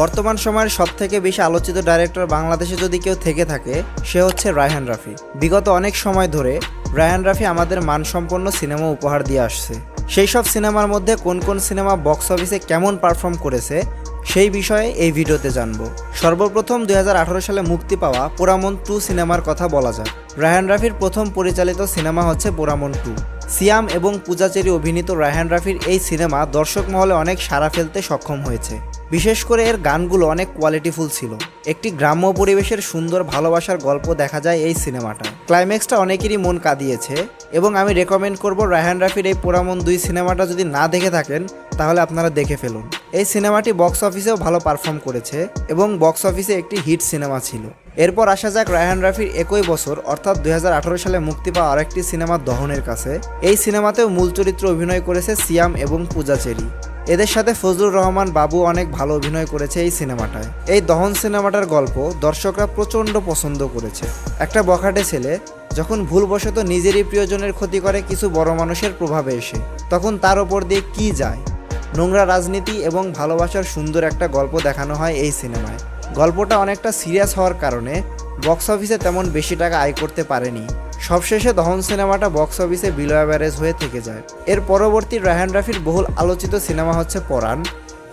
বর্তমান সময়ের সব থেকে বেশি আলোচিত ডাইরেক্টর বাংলাদেশে যদি কেউ থেকে থাকে, সে হচ্ছে রায়হান রাফি। বিগত অনেক সময় ধরে রায়হান রাফি আমাদের মানসম্পন্ন সিনেমা উপহার দিয়ে আসছে। সেই সব সিনেমার মধ্যে কোন কোন সিনেমা বক্স অফিসে কেমন পারফর্ম করেছে, সেই বিষয়ে এই ভিডিওতে জানব। সর্বপ্রথম দু হাজার আঠারো সালে মুক্তি পাওয়া পোরামন টু সিনেমার কথা বলা যাক। রায়হান রাফির প্রথম পরিচালিত সিনেমা হচ্ছে পোরামন টু। সিয়াম এবং পূজাচেরি অভিনীত রায়হান রাফির এই সিনেমা দর্শক মহলে অনেক সাড়া ফেলতে সক্ষম হয়েছে। বিশেষ করে এর গানগুলো অনেক কোয়ালিটিফুল ছিল। একটি গ্রাম্য পরিবেশের সুন্দর ভালোবাসার গল্প দেখা যায় এই সিনেমাটা। ক্লাইম্যাক্সটা অনেকেরই মন কাঁদিয়েছে এবং আমি রেকমেন্ড করব রায়হান রাফির এই পোরামন দুই সিনেমাটা যদি না দেখে থাকেন, তাহলে আপনারা দেখে ফেলুন। এই সিনেমাটি বক্স অফিসেও ভালো পারফর্ম করেছে এবং বক্স অফিসে একটি হিট সিনেমা ছিল। এরপর আসা যাক রায়হান রাফির একই বছর, অর্থাৎ দুই হাজার আঠেরো সালে মুক্তি পাওয়া আরেকটি সিনেমা দহনের কাছে। এই সিনেমাতেও মূল চরিত্র অভিনয় করেছে সিয়াম এবং পূজা চেরি। এদের সাথে ফজলুর রহমান বাবু অনেক ভালো অভিনয় করেছে এই সিনেমাটায়। এই দহন সিনেমাটার গল্প দর্শকরা প্রচণ্ড পছন্দ করেছে। একটা বখাটে ছেলে যখন ভুলবশত নিজেরই প্রিয়জনের ক্ষতি করে কিছু বড় মানুষের প্রভাবে এসে, তখন তার ওপর দিয়ে কি যায়? নোংরা রাজনীতি এবং ভালোবাসার সুন্দর একটা গল্প দেখানো হয় এই সিনেমায়। গল্পটা অনেকটা সিরিয়াস হওয়ার কারণে বক্স অফিসে তেমন বেশি টাকা আয় করতে পারেনি। সবশেষে দহন সিনেমাটা বক্স অফিসে বিলো অ্যাভারেজ হয়ে থেকে যায়। এর পরবর্তী রায়হান রাফির বহুল আলোচিত সিনেমা হচ্ছে পরাণ,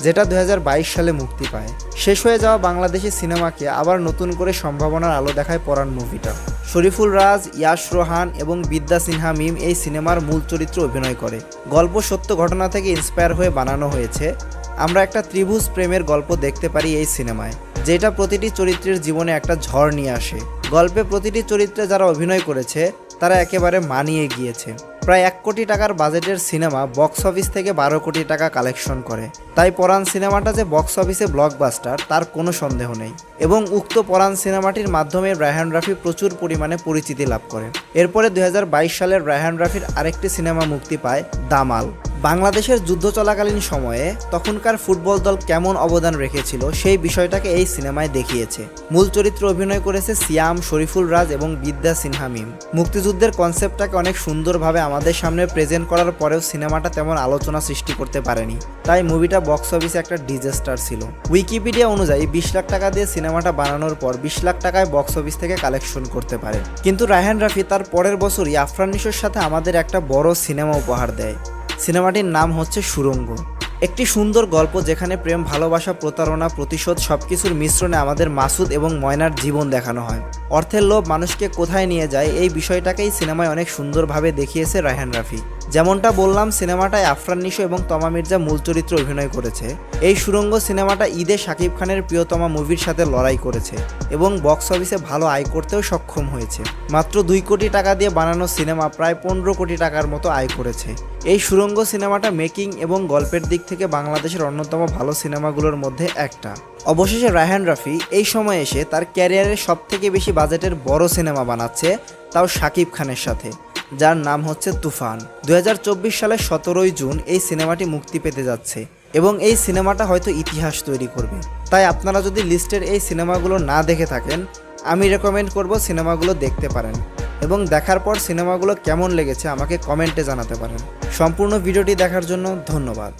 যেটা দুই হাজার বাইশ সালে মুক্তি পায়। শেষ হয়ে যাওয়া বাংলাদেশি সিনেমাকে আবার নতুন করে সম্ভাবনার আলো দেখায় পরাণ মুভিটা। শরীফুল রাজ ইয়াশ রোহান এবং বিদ্যা সিনহা মিম এই সিনেমার মূল চরিত্র অভিনয় করে। গল্প সত্য ঘটনা থেকে ইন্সপায়ার হয়ে বানানো হয়েছে। আমরা একটা ত্রিভুজ প্রেমের গল্প দেখতে পারি এই সিনেমায়, যেটা প্রতিটি চরিত্রের জীবনে একটা ঝড় নিয়ে আসে। গল্পে প্রতিটি চরিত্রে যারা অভিনয় করেছে, তারা একেবারে মানিয়ে গিয়েছে। প্রায় এক কোটি টাকার বাজেটের সিনেমা বক্স অফিস থেকে বারো কোটি টাকা কালেকশন করে। তাই পরাণ সিনেমাটা যে বক্স অফিসে ব্লকবাস্টার তার কোনো সন্দেহ নেই। এবং উক্ত পরাণ সিনেমাটির মাধ্যমে রায়হান রাফি প্রচুর পরিমাণে পরিচিতি লাভ করে। এরপরে দু হাজার বাইশ সালের রায়হান রাফির আরেকটি সিনেমা মুক্তি পায়, দামাল। বাংলাদেশের যুদ্ধ চলাকালীন সময়ে তখনকার ফুটবল দল কেমন অবদান রেখেছিল সেই বিষয়টাকে এই সিনেমায় দেখিয়েছে। মূল চরিত্রে অভিনয় করেছে সিয়াম, শরীফুল রাজ এবং বিদ্যা সিনহা মিম মুক্তিযুদ্ধের কনসেপ্টটাকে অনেক সুন্দরভাবে আমাদের সামনে প্রেজেন্ট করার পরেও সিনেমাটা তেমন আলোচনা সৃষ্টি করতে পারেনি। তাই মুভিটা বক্স অফিসে একটা ডিজাস্টার ছিল। উইকিপিডিয়া অনুযায়ী বিশ লাখ টাকা দিয়ে সিনেমাটা বানানোর পর বিশ লাখ টাকায় বক্স অফিস থেকে কালেকশন করতে পারে। কিন্তু রায়হান রাফি তার পরের বছরই আফরান নিশোর সাথে আমাদের একটা বড় সিনেমা উপহার দেয়। সিনেমাটির নাম হচ্ছে সুরঙ্গ। একটি সুন্দর গল্প যেখানে প্রেম, ভালোবাসা, প্রতারণা, প্রতিশোধ সবকিছুর মিশ্রণে আমাদের মাসুদ এবং ময়নার জীবন দেখানো হয়। অর্থের লোভ মানুষকে কোথায় নিয়ে যায় এই বিষয়টাকেই সিনেমায় অনেক সুন্দরভাবে দেখিয়েছে রায়হান রাফি। যেমনটা বললাম, সিনেমাটায় আফরান নিশো এবং তমা মির্জা মূল চরিত্রে অভিনয় করেছে। এই সুরঙ্গ সিনেমাটা ঈদে শাকিব খানের প্রিয়তমা মুভির সাথে লড়াই করেছে এবং বক্স অফিসে ভালো আয় করতেও সক্ষম হয়েছে। মাত্র দুই কোটি টাকা দিয়ে বানানো সিনেমা প্রায় পনেরো কোটি টাকার মতো আয় করেছে। এই সুরঙ্গ সিনেমাটা মেকিং এবং গল্পের দিক থেকে বাংলাদেশের অন্যতম ভালো সিনেমাগুলোর মধ্যে একটা। অবশেষে রায়হান রাফি এই সময় এসে তার ক্যারিয়ারের সব থেকে বেশি বাজেটের বড় সিনেমা বানাচ্ছে তাও শাকিব খানের সাথে, যার নাম হচ্ছে তুফান। দু হাজার চব্বিশ সালের সতেরোই জুন এই সিনেমাটি মুক্তি পেতে যাচ্ছে এবং এই সিনেমাটা হয়তো ইতিহাস তৈরি করবে। তাই আপনারা যদি লিস্টের এই সিনেমাগুলো না দেখে থাকেন, আমি রেকমেন্ড করব সিনেমাগুলো দেখতে পারেন এবং দেখার পর সিনেমাগুলো কেমন লেগেছে আমাকে কমেন্টে জানাতে পারেন। সম্পূর্ণ ভিডিওটি দেখার জন্য ধন্যবাদ।